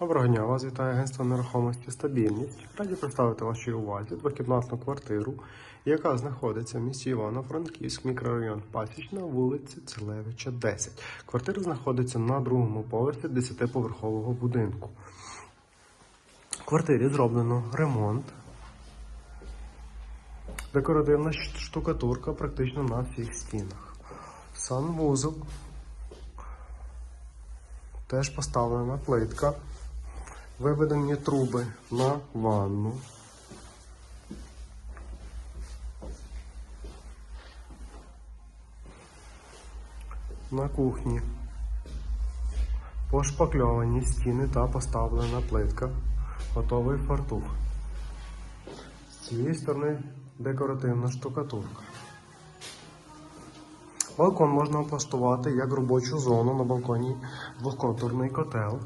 Доброго дня, вас вітає агентство нерухомості стабільність. Раді представити вашій увазі двокімнатну квартиру, яка знаходиться в місті Івано-Франківськ, мікрорайон Пасічна, вулиця Целевича, 10. Квартира знаходиться на другому поверсі 10-поверхового будинку. В квартирі зроблено ремонт. Декоративна штукатурка практично на всіх стінах. Санвузол. Теж поставлена плитка. Виведені труби на ванну. На кухні. Пошпакльовані стіни та поставлена плитка. Готовий фартух. З цієї сторони декоративна штукатурка. Балкон можна облаштувати як робочу зону на балконі двохконтурний котел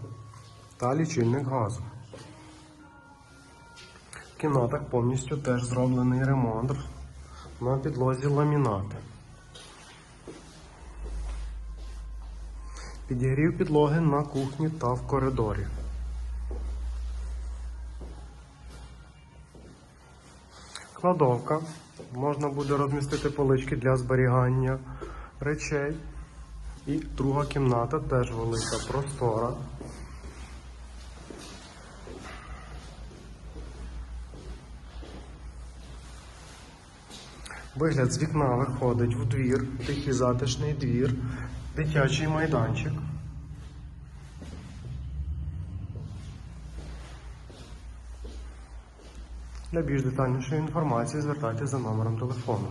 та лічильник газу. В кімнатах повністю теж зроблений ремонт на підлозі ламінати. Підігрів підлоги на кухні та в коридорі. Кладовка. Можна буде розмістити полички для зберігання речей. І друга кімната теж велика, простора. Вигляд з вікна виходить в двір, тихий затишний двір, дитячий майданчик. Для більш детальнішої інформації звертайтеся за номером телефону.